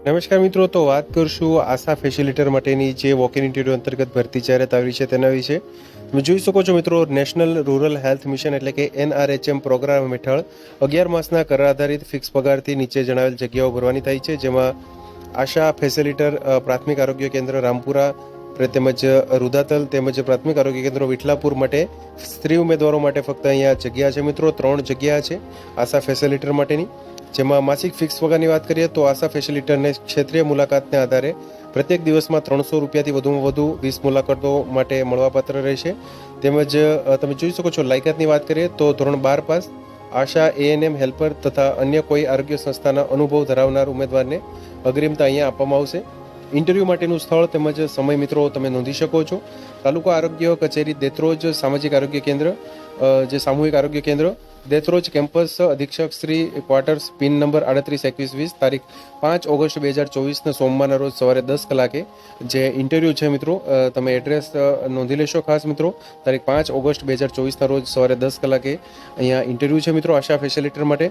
નમસ્કાર મિત્રો, તો વાત કરશું આશા ફેસિલિટર માટેની જે વોક ઇન ઇન્ટરવ્યુ અંતર્ગત ભરતી જાહેરાત આવી છે તેના વિશે. તમે જોઈ શકો છો મિત્રો નેશનલ રૂરલ હેલ્થ મિશન એટલે કે એનઆરએચએમ પ્રોગ્રામ હેઠળ અગિયાર માસના કર આધારિત ફિક્સ પગારથી નીચે જણાવેલ જગ્યાઓ ભરવાની થાય છે, જેમાં આશા ફેસિલિટર પ્રાથમિક આરોગ્ય કેન્દ્ર રામપુરા તેમજ રુદાતલ તેમજ પ્રાથમિક આરોગ્ય કેન્દ્રો વિઠલાપુર માટે સ્ત્રી ઉમેદવારો માટે ફક્ત અહીંયા જગ્યા છે મિત્રો, ત્રણ જગ્યા છે આશા ફેસિલિટર માટેની. જેમાં માસિક ફિક્સ પગારની વાત કરીએ તો આશા ફેસિલિટરને ક્ષેત્રીય મુલાકાતને આધારે પ્રત્યેક દિવસમાં ત્રણસો રૂપિયાથી વધુમાં વધુ વીસ મુલાકાતો માટે મળવાપાત્ર રહેશે. તેમજ તમે જોઈ શકો છો લાયકાતની વાત કરીએ તો ધોરણ બાર પાસ આશા એએનએમ હેલ્પર તથા અન્ય કોઈ આરોગ્ય સંસ્થાના અનુભવ ધરાવનાર ઉમેદવારને અગ્રિમતા અહીંયા આપવામાં આવશે. ઇન્ટરવ્યૂ માટેનું સ્થળ તેમજ સમય મિત્રો તમે નોંધી શકો છો. તાલુકા આરોગ્ય કચેરી દેત્રોજ સામાજિક આરોગ્ય કેન્દ્ર જે સામૂહિક આરોગ્ય કેન્દ્ર દેત્રોજ કેમ્પસ અધિક્ષક શ્રી ક્વાર્ટર્સ પિન નંબર આડત્રીસ, એકવીસ, વીસ, તારીખ પાંચ ઓગસ્ટ બે હજાર ચોવીસના સોમવારના રોજ સવારે દસ કલાકે જે ઇન્ટરવ્યૂ છે મિત્રો તમે એડ્રેસ નોંધી લેશો ખાસ મિત્રો. તારીખ પાંચ ઓગસ્ટ બે હજાર ચોવીસના રોજ સવારે દસ કલાકે અહીંયા ઇન્ટરવ્યૂ છે મિત્રો આશા ફેસિલિટર માટે.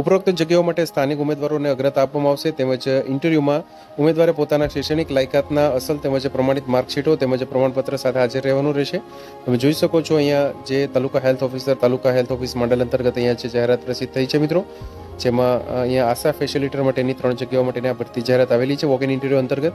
ઉપરોક્ત જગ્યાઓ માટે સ્થાનિક ઉમેદવારોને અગ્રતા આપવામાં આવશે તેમજ ઇન્ટરવ્યુમાં ઉમેદવારે પોતાના શૈક્ષણિક લાયકાતના અસલ તેમજ પ્રમાણિત માર્કશીટો તેમજ પ્રમાણપત્ર સાથે હાજર રહેવાનું રહેશે. તમે જોઈ શકો છો અહીંયા જે taluka health officer, taluka health office મંડળ અંતર્ગત અહીંયા જે જાહેરાત પ્રસિદ્ધ થઈ છે મિત્રો. જેમાં અહીંયા આશા ફેસિલિટર માટેની ત્રણ જગ્યાઓ માટેની આ ભરતી જાહેરાત આવેલી છે. વોક ઇન ઇન્ટરવ્યૂ અંતર્ગત